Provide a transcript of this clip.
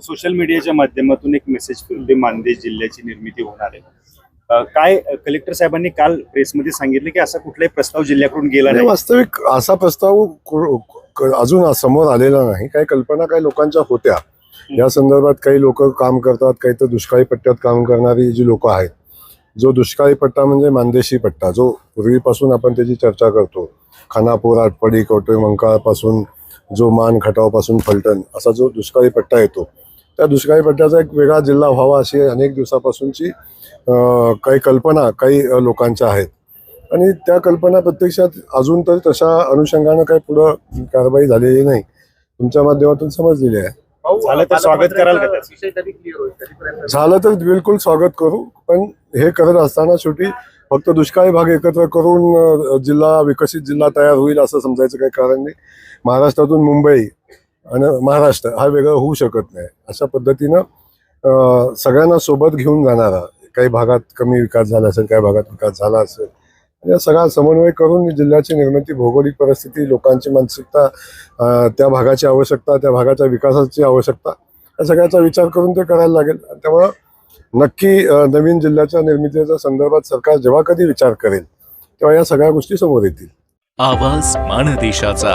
Social मीडियाच्या माध्यमातून एक मेसेज फिरते मानदेश जिल्ह्याची निर्मिती होणार आहे. काय कलेक्टर साहेबांनी काल प्रेसमध्ये सांगितलं की असा कुठलाही प्रस्ताव जिल्ह्याकडून गेला नाही वास्तविक असा प्रस्ताव अजून समोर आलेला नाही. काही कल्पना काही लोकांच्या होत्या. या संदर्भात काही लोक काम करतात काही तर दुष्काळी पट्ट्यात काम करणारी जी लोक आहेत जो दुष्काळी पट्टा म्हणजे मानदेशी पट्टा जो पूर्वीपासून आपण त्याची चर्चा करतो. खानापूर आटपाडी कवटे मंकाळपासून जो मान खटावपासून फलटण असा जो दुष्काळी पट्टा येतो त्या दुष्काळी पट्ट्याचा एक वेगळा जिल्हा व्हावा अशी अनेक दिवसापासूनची काही कल्पना काही लोकांच्या आहेत. आणि त्या कल्पना प्रत्यक्षात अजून तर तशा अनुषंगानं काही पुढं कारवाई झालेली नाही. तुमच्या माध्यमातून समजलेली आहे. झालं तर स्वागत कराल का त्याचं? विषय कधी क्लिअर होईल कधीपर्यंत झालं तर बिलकुल स्वागत करू पण हे करत असताना शेवटी फक्त दुष्काळी भाग एकत्र करून जिल्हा विकसित जिल्हा तयार होईल असं समजायचं काही कारण नाही. महाराष्ट्रातून मुंबई आणि महाराष्ट्र हा वेगळं होऊ शकत नाही. अशा पद्धतीनं सगळ्यांना सोबत घेऊन जाणारा काही भागात कमी विकास झाला असेल काही भागात विकास झाला असेल या सगळा समन्वय करून जिल्ह्याची निर्मिती भौगोलिक परिस्थिती लोकांची मानसिकता त्या भागाची आवश्यकता त्या भागाच्या विकासाची आवश्यकता या सगळ्याचा विचार करून ते करायला लागेल. त्यामुळं नक्की नवीन जिल्ह्याच्या निर्मितीच्या संदर्भात सरकार जेव्हा कधी विचार करेल तेव्हा या सगळ्या गोष्टी समोर येतील. आवाज माणदेशाचा